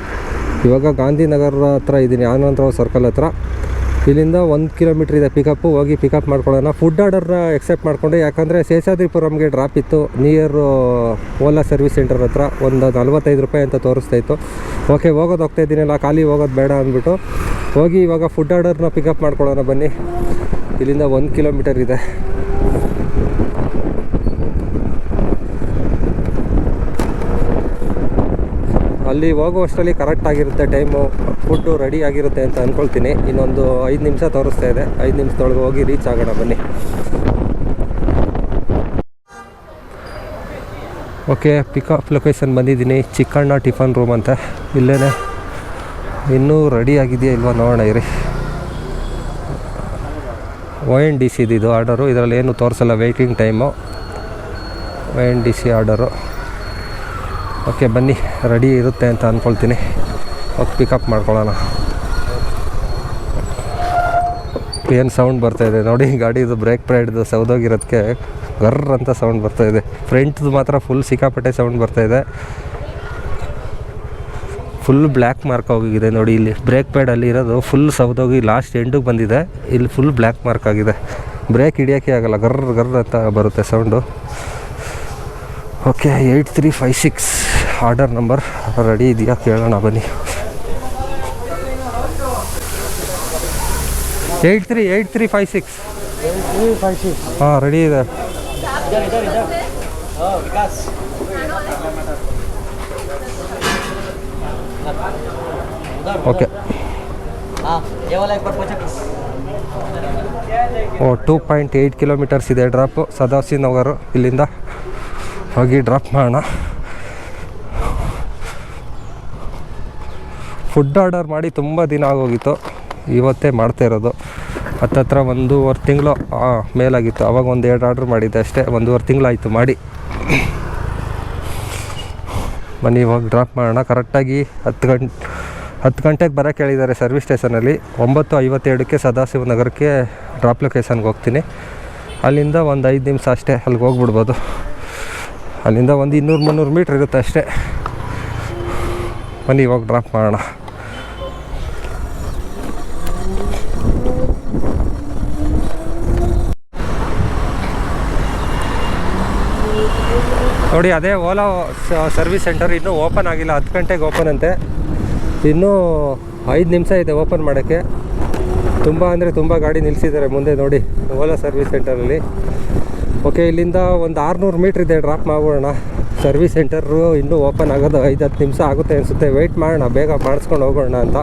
ಇವಾಗ ಗಾಂಧಿನಗರ ಹತ್ರ ಇದ್ದೀನಿ ಆನಂದರಾವ್ ಸರ್ಕಲ್ ಹತ್ರ. ಇಲ್ಲಿಂದ ಒಂದು ಕಿಲೋಮೀಟ್ರ್ ಇದೆ ಪಿಕಪ್ಪು ಹೋಗಿ ಪಿಕಪ್ ಮಾಡ್ಕೊಳ್ಳೋಣ. ಫುಡ್ ಆರ್ಡರ್ನ ಎಕ್ಸೆಪ್ಟ್ ಮಾಡಿಕೊಂಡೆ, ಯಾಕಂದರೆ ಶೇಷಾದ್ರಿಪುರಮ್ಗೆ ಡ್ರಾಪ್ ಇತ್ತು. ನಿಯರ್ ಓಲಾ ಸರ್ವಿಸ್ ಸೆಂಟರ್ ಹತ್ರ ಒಂದು ನಲ್ವತ್ತೈದು ರೂಪಾಯಿ ಅಂತ ತೋರಿಸ್ತಾ ಇತ್ತು. ಓಕೆ ಹೋಗೋದು ಹೋಗ್ತಾ ಇದ್ದೀನಲ್ಲ ಖಾಲಿ ಹೋಗೋದು ಬೇಡ ಅಂದ್ಬಿಟ್ಟು. ಹೋಗಿ ಇವಾಗ ಫುಡ್ ಆರ್ಡರ್ನ ಪಿಕಪ್ ಮಾಡ್ಕೊಳ್ಳೋಣ ಬನ್ನಿ. ಇಲ್ಲಿಂದ ಒಂದು ಕಿಲೋಮೀಟರ್ ಇದೆ. ಅಲ್ಲಿ ಹೋಗುವಷ್ಟರಲ್ಲಿ ಕರೆಕ್ಟ್ ಆಗಿರುತ್ತೆ ಟೈಮು ಫುಡ್ಡು ರೆಡಿ ಆಗಿರುತ್ತೆ ಅಂತ ಅಂದ್ಕೊಳ್ತೀನಿ ಇನ್ನೊಂದು ಐದು ನಿಮಿಷ ತೋರಿಸ್ತಾ ಇದೆ. ಐದು ನಿಮಿಷದೊಳಗೆ ಹೋಗಿ ರೀಚ್ ಆಗೋಣ, ಬನ್ನಿ. ಓಕೆ ಪಿಕಪ್ ಲೊಕೇಶನ್ ಬಂದಿದ್ದೀನಿ. ಚಿಕ್ಕಣ್ಣ ಟಿಫನ್ ರೂಮ್ ಅಂತ. ಇಲ್ಲೇ ಇನ್ನೂ ರೆಡಿ ಆಗಿದೆಯಾ ಇಲ್ವಾ ನೋಡೋಣ ಇರಿ. ಒ ಎನ್ ಡಿ ಸಿದು ಇದು ಆರ್ಡರು. ಇದರಲ್ಲಿ ಏನು ತೋರಿಸಲ್ಲ waiting time O N D C order. Okay, ಬನ್ನಿ. ರೆಡಿ ಇರುತ್ತೆ ಅಂತ ಅಂದ್ಕೊಳ್ತೀನಿ ಓಕೆ ಪಿಕಪ್ ಮಾಡ್ಕೊಳ್ಳೋಣ. ಏನು ಸೌಂಡ್ ಬರ್ತಾ ಇದೆ? ನೋಡಿ, ಗಾಡಿದು ಬ್ರೇಕ್ ಪ್ಯಾಡ್ದು ಸೌದೋಗಿರೋದಕ್ಕೆ ಗರ್ರ್ ಅಂತ ಸೌಂಡ್ ಬರ್ತಾ ಇದೆ. ಫ್ರಂಟ್ದು ಮಾತ್ರ ಫುಲ್ ಸಿಕ್ಕಾಪಟ್ಟೆ ಸೌಂಡ್ ಬರ್ತಾ ಇದೆ. ಫುಲ್ ಬ್ಲ್ಯಾಕ್ ಮಾರ್ಕ್ ಆಗಿದೆ ನೋಡಿ ಇಲ್ಲಿ. ಬ್ರೇಕ್ ಪ್ಯಾಡಲ್ಲಿ ಇರೋದು ಫುಲ್ ಸೌದೋಗಿ ಲಾಸ್ಟ್ ಎಂಡಿಗೆ ಬಂದಿದೆ. ಇಲ್ಲಿ ಫುಲ್ ಬ್ಲ್ಯಾಕ್ ಮಾರ್ಕ್ ಆಗಿದೆ. ಬ್ರೇಕ್ ಹಿಡಿಯೋಕ್ಕೆ ಆಗಲ್ಲ. ಗರ್ ಗರ್ ಅಂತ ಬರುತ್ತೆ sound okay eight three five six order number ready ಇದೆಯಾ? ಕೇಳೋಣ ಬನ್ನಿ. Eight three eight three five six ಹಾಂ ರೆಡಿ ಇದೆ. Okay O two point eight kilometres ಇದೆ ಡ್ರಾಪು ನಗರ ಇಲ್ಲಿಂದ ಹೋಗಿ ಡ್ರಾಪ್ ಮಾಡೋಣ. ಫುಡ್ ಆರ್ಡರ್ ಮಾಡಿ ತುಂಬ ದಿನ ಆಗೋಗಿತ್ತು. ಇವತ್ತೇ ಮಾಡ್ತಾ ಇರೋದು. ಹತ್ತತ್ರ ಒಂದೂವರೆ ತಿಂಗಳು ಮೇಲಾಗಿತ್ತು. ಅವಾಗ ಒಂದು ಎರಡು ಆರ್ಡ್ರ್ ಮಾಡಿದ್ದೆ ಅಷ್ಟೇ. ಒಂದೂವರೆ ತಿಂಗಳಾಯಿತು ಮಾಡಿ. ಬನ್ನಿ ಇವಾಗ ಡ್ರಾಪ್ ಮಾಡೋಣ. ಕರೆಕ್ಟಾಗಿ ಹತ್ತು ಗಂಟೆ ಹತ್ತು ಗಂಟೆಗೆ ಬರೋಕ್ಕೆ ಹೇಳಿದ್ದಾರೆ ಸರ್ವಿಸ್ ಸ್ಟೇಷನಲ್ಲಿ. ಒಂಬತ್ತು ಐವತ್ತೆರಡಕ್ಕೆ ಸದಾಶಿವ ನಗರಕ್ಕೆ ಡ್ರಾಪ್ ಲೊಕೇಶನ್ಗೆ ಹೋಗ್ತೀನಿ. ಅಲ್ಲಿಂದ ಒಂದು ಐದು ನಿಮಿಷ ಅಷ್ಟೇ ಅಲ್ಲಿಗೆ ಹೋಗ್ಬಿಡ್ಬೋದು. ಅಲ್ಲಿಂದ ಒಂದು ಇನ್ನೂರು ಮುನ್ನೂರು ಮೀಟ್ರ್ ಇರುತ್ತೆ ಅಷ್ಟೇ. ಬನ್ನಿ, ಇವಾಗ ಡ್ರಾಪ್ ಮಾಡೋಣ. ನೋಡಿ, ಅದೇ ಓಲಾ ಸರ್ವಿಸ್ ಸೆಂಟರ್ ಇನ್ನೂ ಓಪನ್ ಆಗಿಲ್ಲ. ಹತ್ತು ಗಂಟೆಗೆ ಓಪನ್ ಅಂತೆ. ಇನ್ನೂ ಐದು ನಿಮಿಷ ಇದೆ ಓಪನ್ ಮಾಡೋಕ್ಕೆ. ತುಂಬ ಅಂದರೆ ತುಂಬ ಗಾಡಿ ನಿಲ್ಲಿಸಿದ್ದಾರೆ ಮುಂದೆ ನೋಡಿ, ಓಲಾ ಸರ್ವಿಸ್ ಸೆಂಟರಲ್ಲಿ ಓಕೆ ಇಲ್ಲಿಂದ ಒಂದು ಆರುನೂರು ಮೀಟ್ರ್ ಇದೆ ಡ್ರಾಪ್ ಮಾಡೋಣ ಸರ್ವಿಸ್ ಸೆಂಟರು ಇನ್ನೂ ಓಪನ್ ಆಗೋದು ಐದು ಹತ್ತು ನಿಮಿಷ ಆಗುತ್ತೆ ಅನಿಸುತ್ತೆ. ವೆಯ್ಟ್ ಮಾಡೋಣ, ಬೇಗ ಮಾಡಿಸ್ಕೊಂಡು ಹೋಗೋಣ ಅಂತ.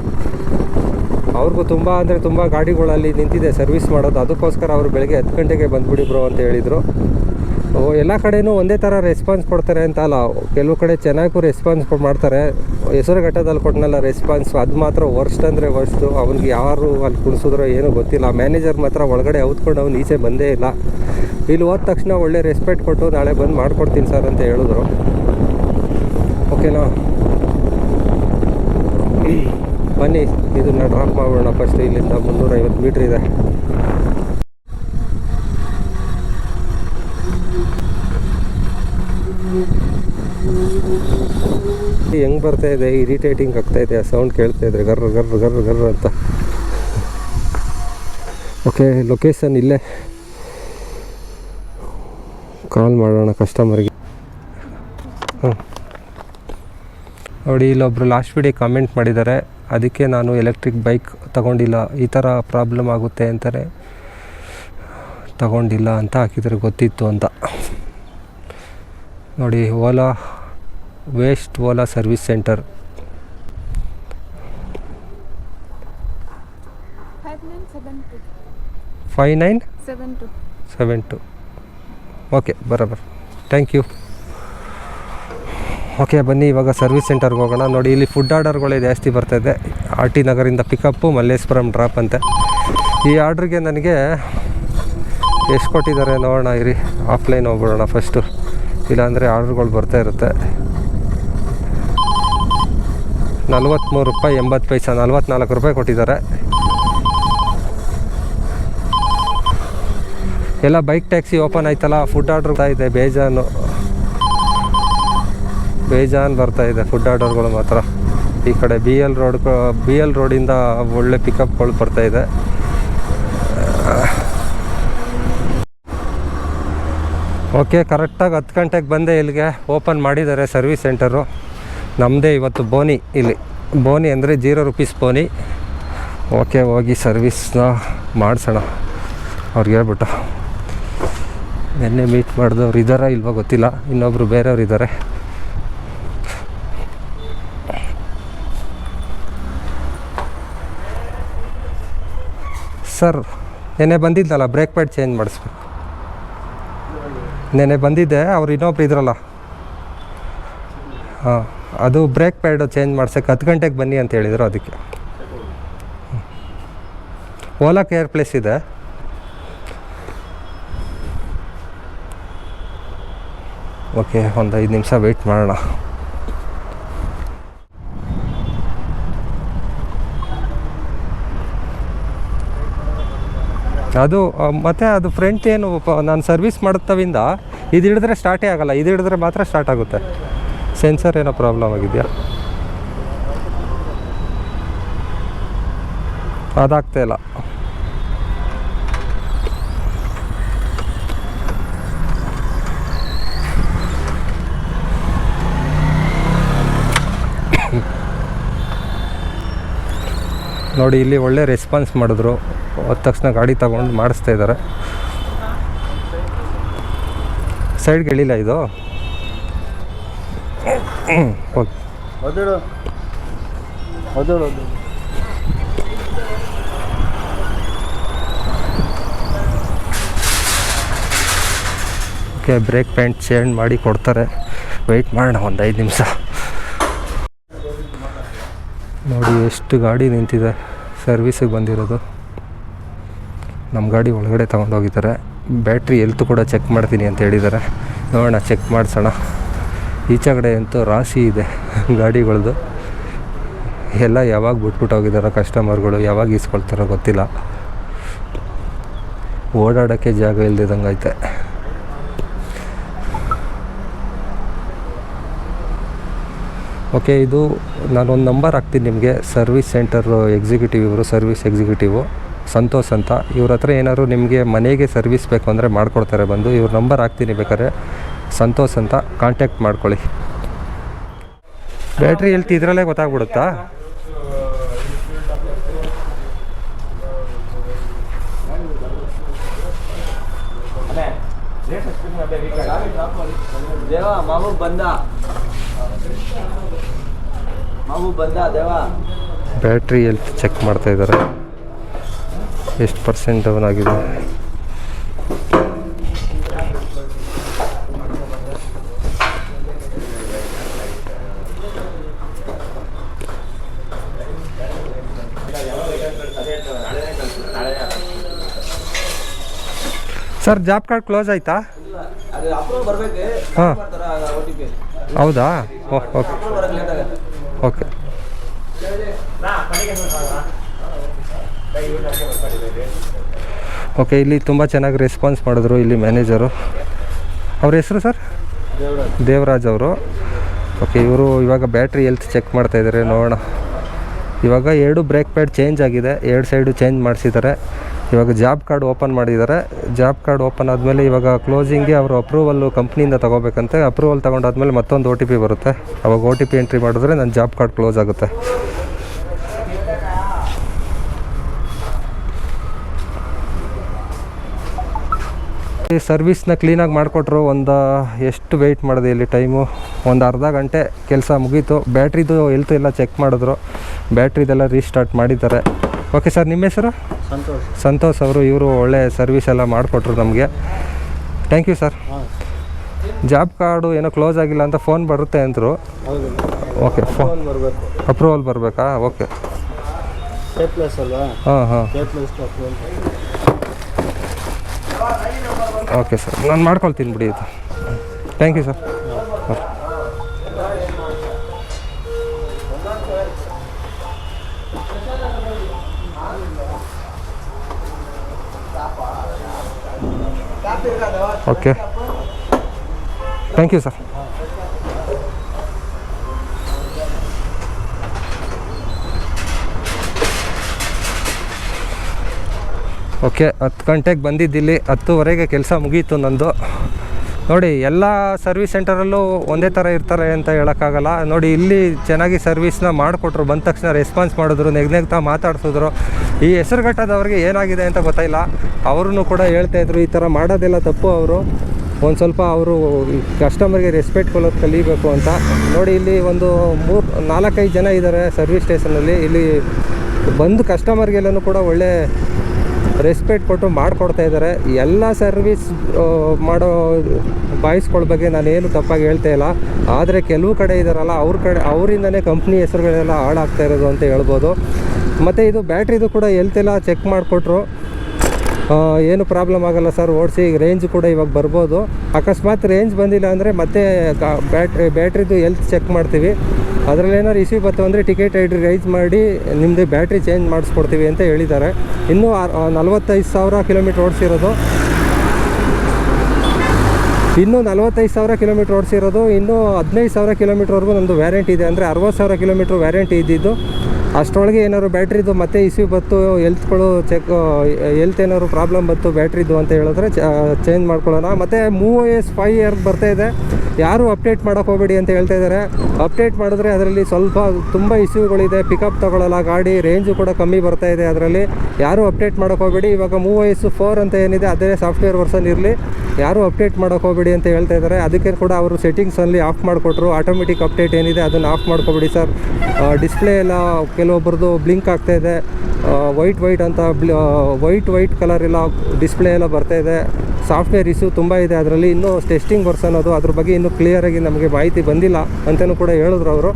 ಅವ್ರಿಗೂ ತುಂಬ ಅಂದರೆ ತುಂಬ ಗಾಡಿಗಳಲ್ಲಿ ನಿಂತಿದೆ ಸರ್ವಿಸ್ ಮಾಡೋದು. ಅದಕ್ಕೋಸ್ಕರ ಅವರು ಬೆಳಗ್ಗೆ ಹತ್ತು ಗಂಟೆಗೆ ಬಂದುಬಿಡಿ ಬ್ರೋ ಅಂತ ಹೇಳಿದರು. ಎಲ್ಲ ಕಡೆನೂ ಒಂದೇ ಥರ ರೆಸ್ಪಾನ್ಸ್ ಕೊಡ್ತಾರೆ ಅಂತ ಅಲ್ಲ. ಕೆಲವು ಕಡೆ ಚೆನ್ನಾಗೂ ರೆಸ್ಪಾನ್ಸ್ ಮಾಡ್ತಾರೆ. ಹೆಸರು ಘಟ್ಟದಲ್ಲಿ ಕೊಟ್ಟನಲ್ಲ ರೆಸ್ಪಾನ್ಸ್ ಅದು ಮಾತ್ರ ವರ್ಸ್ಟ್ ಅಂದರೆ ವರ್ಸ್ಟು ಅವ್ನಿಗೆ ಯಾರು ಅಲ್ಲಿ ಕುಣಿಸಿದ್ರೋ ಏನೂ ಗೊತ್ತಿಲ್ಲ. ಮ್ಯಾನೇಜರ್ ಮಾತ್ರ ಒಳಗಡೆ ಔತ್ಕೊಂಡು ಅವ್ನು ಈಚೆ ಬಂದೇ ಇಲ್ಲ. ಇಲ್ಲಿ ಹೋದ ತಕ್ಷಣ ಒಳ್ಳೆ ರೆಸ್ಪೆಕ್ಟ್ ಕೊಟ್ಟು ನಾಳೆ ಬಂದು ಮಾಡ್ಕೊಡ್ತೀನಿ ಸರ್ ಅಂತ ಹೇಳಿದ್ರು. ಓಕೆನಾ ಬನ್ನಿ. ಇದನ್ನು ಡ್ರಾಪ್ ಮಾಡೋಣ ಫಸ್ಟ್ ಇಲ್ಲಿಂದ ಮುನ್ನೂರೈವತ್ತು ಮೀಟ್ರ್ ಇದೆ. ಹೆಂಗ್ ಬರ್ತಾ ಇದೆ ಇರಿಟೇಟಿಂಗ್ ಆಗ್ತಾ ಇದೆ, ಆ ಸೌಂಡ್ ಕೇಳ್ತಾ ಇದ್ರೆ ಗರ್ರ ಗರ್ ಗರ್ ಗರ್ರ ಅಂತ. ಓಕೆ ಲೊಕೇಶನ್ ಇಲ್ಲೇ. ಕಾಲ್ ಮಾಡೋಣ ಕಸ್ಟಮರ್ಗೆ ಹಾಂ. ನೋಡಿ, ಇಲ್ಲೊಬ್ರು ಲಾಸ್ಟ್ ವಿಡಿಯೋ ಕಾಮೆಂಟ್ ಮಾಡಿದ್ದಾರೆ. ಅದಕ್ಕೆ ನಾನು ಎಲೆಕ್ಟ್ರಿಕ್ ಬೈಕ್ ತಗೊಂಡಿಲ್ಲ. ಈ ಥರ ಪ್ರಾಬ್ಲಮ್ ಆಗುತ್ತೆ ಅಂತಾರೆ. ತಗೊಂಡಿಲ್ಲ ಅಂತ ಹಾಕಿದರೆ ಗೊತ್ತಿತ್ತು ಅಂತ. ನೋಡಿ Ola waste Ola service centre five nine. Seven two okay ಬರೋಬರ್ thank you okay ಬನ್ನಿ, ಇವಾಗ ಸರ್ವಿಸ್ ಸೆಂಟರ್ಗೆ ಹೋಗೋಣ. ನೋಡಿ, ಇಲ್ಲಿ ಫುಡ್ ಆರ್ಡರ್ಗಳೇ ಜಾಸ್ತಿ ಬರ್ತಾಯಿದೆ ಆರ್ ಟಿ ನಗರಿಂದ ಪಿಕಪ್ಪು ಮಲ್ಲೇಶ್ವರಂ ಡ್ರಾಪ್ ಅಂತೆ. ಈ ಆರ್ಡ್ರಿಗೆ ನನಗೆ ಎಷ್ಟು ಕೊಟ್ಟಿದ್ದಾರೆ ನೋಡೋಣ, ಇರಿ. ಆಫ್ಲೈನ್ ಹೋಗ್ಬಿಡೋಣ ಫಸ್ಟು ಇಲ್ಲಾಂದರೆ ಆರ್ಡ್ರ್ಗಳು ಬರ್ತಾ ಇರುತ್ತೆ. ನಲ್ವತ್ತ್ಮೂರು ರೂಪಾಯಿ ಎಂಬತ್ತು ಪೈಸಾ, ನಲ್ವತ್ನಾಲ್ಕು ರೂಪಾಯಿ ಕೊಟ್ಟಿದ್ದಾರೆ. ಎಲ್ಲ ಬೈಕ್ ಟ್ಯಾಕ್ಸಿ ಓಪನ್ ಆಯ್ತಲ್ಲ ಫುಡ್ ಆರ್ಡ್ರ್ ಇದೆ, ಬೇಜಾನು. ಬೇಜಾನ್ ಬರ್ತಾ ಇದೆ ಫುಡ್ ಆರ್ಡರ್ಗಳು ಮಾತ್ರ. ಈ ಕಡೆ B L road B L ರೋಡಿಂದ ಒಳ್ಳೆ ಪಿಕಪ್ಗಳು ಬರ್ತಾ ಇದೆ. ಓಕೆ ಕರೆಕ್ಟಾಗಿ ಹತ್ತು ಗಂಟೆಗೆ ಬಂದೆ ಇಲ್ಲಿಗೆ. ಓಪನ್ ಮಾಡಿದ್ದಾರೆ ಸರ್ವಿಸ್ ಸೆಂಟರು ನಮ್ಮದೇ ಇವತ್ತು ಬೋನಿ ಇಲ್ಲಿ. ಬೋನಿ ಅಂದರೆ ಜೀರೋ ರುಪೀಸ್ ಬೋನಿ. ಓಕೆ, ಹೋಗಿ ಸರ್ವಿಸ್ನ ಮಾಡಿಸೋಣ. ಅವ್ರಿಗೆ ಹೇಳ್ಬಿಟ್ಟು. ನಿನ್ನೆ ಮೀಟ್ ಮಾಡಿದವ್ರು ಇದ್ದಾರಾ ಇಲ್ವೋ ಗೊತ್ತಿಲ್ಲ. ಇನ್ನೊಬ್ಬರು ಬೇರೆಯವ್ರು ಇದ್ದಾರೆ ಸರ್, ನೆನ್ನೆ ಬಂದಿದ್ದಲ್ಲ ಬ್ರೇಕ್ ಪ್ಯಾಡ್ ಚೇಂಜ್ ಮಾಡಿಸ್ಬೇಕು. ನೆನ್ನೆ ಬಂದಿದ್ದೆ, ಅವ್ರು ಇನ್ನೊಬ್ರು ಇದ್ರಲ್ಲ. ಹಾಂ. ಅದು ಬ್ರೇಕ್ ಪ್ಯಾಡು ಚೇಂಜ್ ಮಾಡ್ಸೋಕ್ಕೆ ಹತ್ತು ಗಂಟೆಗೆ ಬನ್ನಿ ಅಂತ ಹೇಳಿದರು ಅದಕ್ಕೆ. ಓಲಾ ಕೇರ್ ಪ್ಲೇಸ್ ಇದೆ. ಓಕೆ ಒಂದು ಐದು ನಿಮಿಷ ವೆಯ್ಟ್ ಮಾಡೋಣ. ಅದು ಮತ್ತೆ ಅದು ಫ್ರಂಟ್ ಏನು ನಾನು ಸರ್ವಿಸ್ ಮಾಡುತ್ತವಿಂದ, ಇದು ಹಿಡಿದ್ರೆ ಸ್ಟಾರ್ಟೇ ಆಗಲ್ಲ. ಇದು ಹಿಡಿದ್ರೆ ಮಾತ್ರ ಸ್ಟಾರ್ಟ್ ಆಗುತ್ತೆ. ಸೆನ್ಸರ್ ಏನೋ ಪ್ರಾಬ್ಲಮ್ ಆಗಿದೆಯಾ? ಅದಾಗ್ತಾ ಇಲ್ಲ. ನೋಡಿ, ಇಲ್ಲಿ ಒಳ್ಳೆ ರೆಸ್ಪಾನ್ಸ್ ಮಾಡಿದ್ರು. ಹೋದ ತಕ್ಷಣ ಗಾಡಿ ತಗೊಂಡು ಮಾಡಿಸ್ತಾ ಇದ್ದಾರೆ. ಸೈಡ್ಗೆ ಇಳಿಲ್ಲ ಇದು? Okay okay brake pad change ಮಾಡಿ ಕೊಡ್ತಾರೆ. ವೆಯ್ಟ್ ಮಾಡೋಣ ಒಂದು ಐದು ನಿಮಿಷ. ನೋಡಿ ಎಷ್ಟು ಗಾಡಿ ನಿಂತಿದೆ. ಸರ್ವಿಸಿಗೆ ಬಂದಿರೋದು. ನಮ್ಮ ಗಾಡಿ ಒಳಗಡೆ ತೊಗೊಂಡೋಗಿದ್ದಾರೆ ಬ್ಯಾಟ್ರಿ ಎಲ್ತು ಕೂಡ ಚೆಕ್ ಮಾಡ್ತೀನಿ ಅಂತ ಹೇಳಿದ್ದಾರೆ. ನೋಡೋಣ ಚೆಕ್ ಮಾಡಿಸೋಣ. ಈಚೆ ಕಡೆ ಅಂತೂ ರಾಶಿ ಇದೆ ಗಾಡಿಗಳದ್ದು ಎಲ್ಲ ಯಾವಾಗ ಬಿಟ್ಬಿಟ್ಟು ಹೋಗಿದ್ದಾರೋ ಕಸ್ಟಮರ್ಗಳು ಯಾವಾಗ ಈಸ್ಕೊಳ್ತಾರೋ ಗೊತ್ತಿಲ್ಲ. ಓಡಾಡೋಕ್ಕೆ ಜಾಗ ಇಲ್ದಿದಂಗೆ ಐತೆ. ಓಕೆ, ಇದು ನಾನೊಂದು ನಂಬರ್ ಹಾಕ್ತೀನಿ ನಿಮಗೆ. ಸರ್ವಿಸ್ ಸೆಂಟರ್ ಎಕ್ಸಿಕ್ಯೂಟಿವ್ ಇವರು, ಸರ್ವಿಸ್ ಎಕ್ಸಿಕ್ಯೂಟಿವು. ಸಂತೋಷ್ ಅಂತ. ಇವ್ರ ಹತ್ರ ಏನಾದ್ರು ನಿಮಗೆ ಮನೆಗೆ ಸರ್ವಿಸ್ ಬೇಕು ಅಂದರೆ ಮಾಡಿಕೊಡ್ತಾರೆ ಬಂದು. ಇವ್ರ ನಂಬರ್ ಹಾಕ್ತೀನಿ ಬೇಕಾದ್ರೆ. ಸಂತೋಷ್ ಅಂತ ಕಾಂಟ್ಯಾಕ್ಟ್ ಮಾಡ್ಕೊಳ್ಳಿ. ಬ್ಯಾಟ್ರಿ ಎಲ್ತಿ ಇದರಲ್ಲೇ ಗೊತ್ತಾಗ್ಬಿಡುತ್ತಾ? ದೇವಾ ಮಾವು ಬಂದ. ಮಾವು ಬಂದ ದೇವಾ. ಬ್ಯಾಟ್ರಿ ಎಲ್ತ್ ಚೆಕ್ ಮಾಡ್ತಾ ಇದ್ದಾರೆ. ಎಷ್ಟು ಪರ್ಸೆಂಟ್ ಡೌನ್ ಆಗಿದೆ? ಸರ್ ಜಾಬ್ ಕಾರ್ಡ್ ಕ್ಲೋಸ್ ಆಯ್ತಾ? ಹಾಂ. ಹೌದಾ? ಓಕೆ. ಆಗುತ್ತೆ ಓಕೆ. ಓಕೆ, ಇಲ್ಲಿ ತುಂಬ ಚೆನ್ನಾಗಿ ರೆಸ್ಪಾನ್ಸ್ ಮಾಡಿದ್ರು ಇಲ್ಲಿ ಮ್ಯಾನೇಜರು ಅವ್ರ ಹೆಸರು ಸರ್? ದೇವರಾಜ್ ಅವರು. ಓಕೆ, ಇವರು ಇವಾಗ ಬ್ಯಾಟ್ರಿ ಎಲ್ತ್ ಚೆಕ್ ಮಾಡ್ತಾಯಿದ್ದಾರೆ ನೋಡೋಣ. ಇವಾಗ ಎರಡು ಬ್ರೇಕ್ ಪ್ಯಾಡ್ ಚೇಂಜ್ ಆಗಿದೆ, ಎರಡು ಸೈಡು ಚೇಂಜ್ ಮಾಡಿಸಿದ್ದಾರೆ. ಇವಾಗ ಜಾಬ್ ಕಾರ್ಡ್ ಓಪನ್ ಮಾಡಿದ್ದಾರೆ. ಜಾಬ್ ಕಾರ್ಡ್ ಓಪನ್ ಆದಮೇಲೆ ಇವಾಗ ಕ್ಲೋಸಿಂಗ್ಗೆ ಅವರು ಅಪ್ರೂವಲ್ಲು ಕಂಪ್ನಿಯಿಂದ ತೊಗೋಬೇಕಂತೆ. ಅಪ್ರೂವಲ್ ತೊಗೊಂಡಾದ್ಮೇಲೆ ಮತ್ತೊಂದು ಒ ಟಿ ಪಿ ಬರುತ್ತೆ. ಅವಾಗ ಓ ಟಿ ಪಿ ಎಂಟ್ರಿ ಮಾಡಿದ್ರೆ ನನ್ನ ಜಾಬ್ ಕಾರ್ಡ್ ಕ್ಲೋಸ್ ಆಗುತ್ತೆ. ಈ ಸರ್ವಿಸ್ನ ಕ್ಲೀನಾಗಿ ಮಾಡಿಕೊಟ್ರು ಒಂದು ಎಷ್ಟು ವೆಯ್ಟ್ ಮಾಡಿದೆ ಇಲ್ಲಿ ಟೈಮು ಒಂದು ಅರ್ಧ ಗಂಟೆ ಕೆಲಸ ಮುಗೀತು. ಬ್ಯಾಟ್ರಿದು ಎಲ್ತು ಎಲ್ಲ ಚೆಕ್ ಮಾಡಿದ್ರು. ಬ್ಯಾಟ್ರಿದೆಲ್ಲ ರೀಸ್ಟಾರ್ಟ್ ಮಾಡಿದ್ದಾರೆ. ಓಕೆ ಸರ್ ನಿಮ್ಮ ಹೆಸರು? ಸಂತೋಷ್. ಸಂತೋಷ್ ಅವರು ಇವರು ಒಳ್ಳೆ ಸರ್ವಿಸ್ ಎಲ್ಲ ಮಾಡಿಕೊಟ್ರು ನಮಗೆ. Thank you sir job card ಏನೋ ಕ್ಲೋಸ್ ಆಗಿಲ್ಲ ಅಂತ ಫೋನ್ ಬರುತ್ತೆ ಅಂದರು. ಓಕೆ ಫೋನ್ ಬರಬೇಕು. ಅಪ್ರೂವಲ್ ಬರಬೇಕಾ? ಓಕೆ ಹಾಂ ಹಾಂ. ಓಕೆ ಸರ್ ನಾನು ಮಾಡ್ಕೊಳ್ತೀನಿ ಬಿಡಿ ಇದು. Thank you sir okay thank you sir okay ಹತ್ತು ಗಂಟೆಗೆ ಬಂದಿದ್ದಿಲ್ಲಿ ಹತ್ತುವರೆಗೆ ಕೆಲಸ ಮುಗೀತು ನಂದು. ನೋಡಿ, ಎಲ್ಲ ಸರ್ವಿಸ್ ಸೆಂಟರಲ್ಲೂ ಒಂದೇ ಥರ ಇರ್ತಾರೆ ಅಂತ ಹೇಳೋಕ್ಕಾಗಲ್ಲ. ನೋಡಿ, ಇಲ್ಲಿ ಚೆನ್ನಾಗಿ ಸರ್ವಿಸ್ನ ಮಾಡಿಕೊಟ್ರು, ಬಂದ ತಕ್ಷಣ ರೆಸ್ಪಾನ್ಸ್ ಮಾಡಿದ್ರು ನೆಗ್ನೆಗ್ತಾ ಮಾತಾಡ್ಸಿದ್ರು. ಈ ಹೆಸರುಘಟ್ಟದವ್ರಿಗೆ ಏನಾಗಿದೆ ಅಂತ ಗೊತ್ತಾಯಿಲ್ಲ ಅವ್ರೂ ಕೂಡ ಹೇಳ್ತಾ ಇದ್ರು, ಈ ಥರ ಮಾಡೋದೆಲ್ಲ ತಪ್ಪು ಅವರು. ಒಂದು ಸ್ವಲ್ಪ ಅವರು ಕಸ್ಟಮರ್ಗೆ ರೆಸ್ಪೆಕ್ಟ್ ಕೊಡೋದು ಕಲಿಬೇಕು ಅಂತ. ನೋಡಿ, ಇಲ್ಲಿ ಒಂದು ಮೂರು, ನಾಲ್ಕೈದು ಜನ ಇದ್ದಾರೆ ಸರ್ವಿಸ್ ಸ್ಟೇಷನಲ್ಲಿ ಇಲ್ಲಿ ಬಂದು ಕಸ್ಟಮರ್ಗೆಲ್ಲನೂ ಕೂಡ ಒಳ್ಳೆ ರೆಸ್ಪೆಕ್ಟ್ ಕೊಟ್ಟು ಮಾಡಿಕೊಡ್ತಾ ಇದ್ದಾರೆ. ಎಲ್ಲ ಸರ್ವಿಸ್ ಮಾಡೋ ಬಾಯ್ಸ್ಗಳ ಬಗ್ಗೆ ನಾನೇನು ತಪ್ಪಾಗಿ ಹೇಳ್ತಾ ಇಲ್ಲ. ಆದರೆ ಕೆಲವು ಕಡೆ ಇದ್ದಾರಲ್ಲ ಅವ್ರ ಕಡೆ, ಅವರಿಂದನೇ ಕಂಪ್ನಿ ಹೆಸರುಗಳೆಲ್ಲ ಹಾಳಾಗ್ತಾ ಇರೋದು ಅಂತ ಹೇಳ್ಬೋದು. ಮತ್ತು ಇದು ಬ್ಯಾಟ್ರಿದು ಕೂಡ ಎಲ್ತೆಲ್ಲ ಚೆಕ್ ಮಾಡಿಕೊಟ್ರು. ಏನು ಪ್ರಾಬ್ಲಮ್ ಆಗಲ್ಲ ಸರ್ ಓಡಿಸಿ ರೇಂಜ್ ಕೂಡ ಇವಾಗ ಬರ್ಬೋದು. ಅಕಸ್ಮಾತ್ ರೇಂಜ್ ಬಂದಿಲ್ಲ ಅಂದರೆ ಮತ್ತೆ ಬ್ಯಾಟ್ರಿ ಬ್ಯಾಟ್ರಿದು ಎಲ್ತ್ ಚೆಕ್ ಮಾಡ್ತೀವಿ. ಅದರಲ್ಲಿ ಏನಾದ್ರು ಇಶ್ಯೂ ಅಂದರೆ ಟಿಕೆಟ್ ಐಡಿ ರೈಸ್ ಮಾಡಿ ನಿಮ್ಮದು ಬ್ಯಾಟ್ರಿ ಚೇಂಜ್ ಮಾಡಿಸ್ಕೊಡ್ತೀವಿ ಅಂತ ಹೇಳಿದ್ದಾರೆ. ಇನ್ನೂ ನಲ್ವತ್ತೈದು ಸಾವಿರ ಕಿಲೋಮೀಟ್ರ್ ಓಡಿಸಿರೋದು. ಇನ್ನೂ ನಲವತ್ತೈದು ಸಾವಿರ ಕಿಲೋಮೀಟ್ರ್ ಓಡಿಸಿರೋದು. ಇನ್ನೂ ಹದಿನೈದು ಸಾವಿರ ಕಿಲೋಮೀಟ್ರ್ವರೆಗೂ ನಮ್ಮದು ವ್ಯಾರಂಟಿ ಇದೆ. ಅಂದರೆ ಅರವತ್ತು ಸಾವಿರ ಕಿಲೋಮೀಟ್ರ್ ವ್ಯಾರಂಟಿ ಇದ್ದಿದ್ದು. ಅಷ್ಟರೊಳಗೆ ಏನಾದ್ರು ಬ್ಯಾಟ್ರಿದು ಮತ್ತೆ ಇಶ್ಯೂ ಬತ್ತು ಎಲ್ತ್ಗಳು ಚೆಕ್ ಎಲ್ತ್ ಏನಾದ್ರು ಪ್ರಾಬ್ಲಮ್ ಬಂತು ಬ್ಯಾಟ್ರಿದು ಅಂತ ಹೇಳಿದ್ರೆ ಚೇಂಜ್ ಮಾಡ್ಕೊಳ್ಳೋಣ. ಮತ್ತು ಮೂವ್ ಎಸ್ ಫೈವ್ ಇಯರ್ ಬರ್ತಾ ಇದೆ. ಯಾರು ಅಪ್ಡೇಟ್ ಮಾಡೋಕೆ ಹೋಗಬೇಡಿ ಅಂತ ಹೇಳ್ತಾ ಇದ್ದಾರೆ. ಅಪ್ಡೇಟ್ ಮಾಡಿದ್ರೆ ಅದರಲ್ಲಿ ಸ್ವಲ್ಪ ತುಂಬ ಇಶ್ಯೂಗಳಿದೆ ಪಿಕಪ್ ತಗೊಳ್ಳಲ್ಲ ಗಾಡಿ ರೇಂಜು ಕೂಡ ಕಮ್ಮಿ ಬರ್ತಾ ಇದೆ ಅದರಲ್ಲಿ. ಯಾರು ಅಪ್ಡೇಟ್ ಮಾಡೋಕೆ ಹೋಗಬೇಡಿ. ಇವಾಗ ಮೂವ್ ಎಸ್ ಫೋರ್ ಅಂತ ಏನಿದೆ, ಅದೇ ಸಾಫ್ಟ್ವೇರ್ ವರ್ಷನ್ ಇರಲಿ. ಯಾರು ಅಪ್ಡೇಟ್ ಮಾಡೋಕೆ ಹೋಗಬೇಡಿ ಅಂತ ಹೇಳ್ತಾ ಇದ್ದಾರೆ. ಅದಕ್ಕೆ ಕೂಡ ಅವರು ಸೆಟ್ಟಿಂಗ್ಸಲ್ಲಿ ಆಫ್ ಮಾಡಿಕೊಟ್ರು. ಆಟೋಮೆಟಿಕ್ ಅಪ್ಡೇಟ್ ಏನಿದೆ, ಅದನ್ನು ಆಫ್ ಮಾಡ್ಕೊಬೇಡಿ ಸರ್. ಡಿಸ್ಪ್ಲೇ ಎಲ್ಲ ಕೆಲವೊಬ್ಬರದು ಬ್ಲಿಂಕ್ ಆಗ್ತಾ ಇದೆ. ವೈಟ್ ವೈಟ್ ಅಂತ ವೈಟ್ ವೈಟ್ ಕಲರ್ ಎಲ್ಲ ಡಿಸ್ಪ್ಲೇ ಎಲ್ಲ ಬರ್ತಾ ಇದೆ. ಸಾಫ್ಟ್ವೇರ್ ಇಶ್ಯೂ ತುಂಬ ಇದೆ ಅದರಲ್ಲಿ. ಇನ್ನೂ ಟೆಸ್ಟಿಂಗ್ ವರ್ಷನ್ ಅದು ಅದ್ರ ಬಗ್ಗೆ ಇನ್ನೂ ಕ್ಲಿಯರಾಗಿ ನಮಗೆ ಮಾಹಿತಿ ಬಂದಿಲ್ಲ ಅಂತಲೂ ಕೂಡ ಹೇಳಿದ್ರು ಅವರು.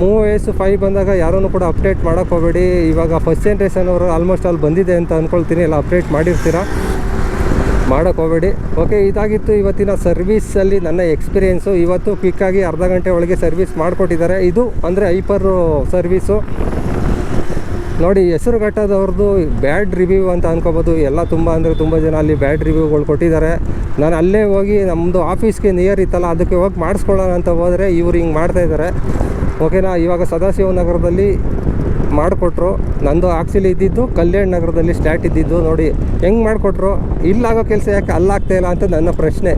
ಮೂವ್ ಎಸ್ ಫೈವ್ ಬಂದಾಗ ಯಾರೂ ಕೂಡ ಅಪ್ಡೇಟ್ ಮಾಡೋಕ್ಕೋಗಬೇಡಿ ಇವಾಗ ಫಸ್ಟ್ ಜನ್ರೇಷನ್ ಅವರು ಆಲ್ಮೋಸ್ಟ್ ಅಲ್ಲಿ ಬಂದಿದೆ ಅಂತ ಅಂದ್ಕೊಳ್ತೀನಿ ಎಲ್ಲ ಅಪ್ಡೇಟ್ ಮಾಡಿರ್ತೀರಾ? ಮಾಡೋಕೆ ಹೋಗಬೇಡಿ. ಓಕೆ ಇದಾಗಿತ್ತು ಇವತ್ತಿನ ಸರ್ವೀಸಲ್ಲಿ ನನ್ನ ಎಕ್ಸ್ಪೀರಿಯೆನ್ಸು ಇವತ್ತು ಕ್ವಿಕ್ಕಾಗಿ ಅರ್ಧ ಗಂಟೆ ಒಳಗೆ ಸರ್ವಿಸ್ ಮಾಡಿಕೊಟ್ಟಿದ್ದಾರೆ. ಇದು ಅಂದರೆ ಹೈಪರ್ ಸರ್ವೀಸು ನೋಡಿ ಹೆಸರುಘಟ್ಟದವ್ರದ್ದು ಬ್ಯಾಡ್ ರಿವ್ಯೂ ಅಂತ ಅನ್ಕೋಬೋದು. ಎಲ್ಲ ತುಂಬ ಅಂದರೆ ತುಂಬ ಜನ ಅಲ್ಲಿ ಬ್ಯಾಡ್ ರಿವ್ಯೂಗಳು ಕೊಟ್ಟಿದ್ದಾರೆ. ನಾನು ಅಲ್ಲೇ ಹೋಗಿ ನಮ್ಮದು ಆಫೀಸ್ಗೆ ನಿಯರ್ ಇತ್ತಲ್ಲ, ಅದಕ್ಕೆ ಹೋಗಿ ಮಾಡಿಸ್ಕೊಳ್ಳೋಣ ಅಂತ ಹೋದರೆ ಇವ್ರು ಹಿಂಗೆ ಮಾಡ್ತಾಯಿದ್ದಾರೆ ಓಕೆನಾ ಇವಾಗ ಸದಾಶಿವ ನಗರದಲ್ಲಿ ಮಾಡಿಕೊಟ್ರು. ನಂದು ಆಕ್ಚುಲಿ ಇದ್ದಿದ್ದು, ಕಲ್ಯಾಣ ನಗರದಲ್ಲಿ ಸ್ಟಾರ್ಟ್ ಇದ್ದಿದ್ದು, ನೋಡಿ ಹೆಂಗೆ ಮಾಡಿಕೊಟ್ರು? ಇಲ್ಲಾಗೋ ಕೆಲಸ ಯಾಕೆ ಅಲ್ಲಾಗ್ತಾ ಇಲ್ಲ ಅಂತ ನನ್ನ ಪ್ರಶ್ನೆ.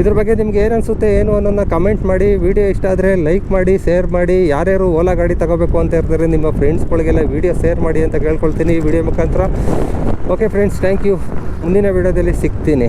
ಇದ್ರ ಬಗ್ಗೆ ನಿಮ್ಗೆ ಏನು ಅನಿಸುತ್ತೆ, ಏನು ಅನ್ನೋದನ್ನ ಕಮೆಂಟ್ ಮಾಡಿ ವಿಡಿಯೋ ಇಷ್ಟ ಆದರೆ ಲೈಕ್ ಮಾಡಿ ಶೇರ್ ಮಾಡಿ, ಯಾರ್ಯಾರು ಓಲಾ ಗಾಡಿ ತಗೋಬೇಕು ಅಂತ ಇರ್ತಾರೆ, ನಿಮ್ಮ ಫ್ರೆಂಡ್ಸ್ಗಳಿಗೆಲ್ಲ ವಿಡಿಯೋ ಶೇರ್ ಮಾಡಿ ಅಂತ ಕೇಳ್ಕೊಳ್ತೀನಿ ಈ ವಿಡಿಯೋ ಮುಖಾಂತರ. ಓಕೆ ಫ್ರೆಂಡ್ಸ್ ಥ್ಯಾಂಕ್ ಯು ಮುಂದಿನ ವಿಡಿಯೋದಲ್ಲಿ ಸಿಗ್ತೀನಿ.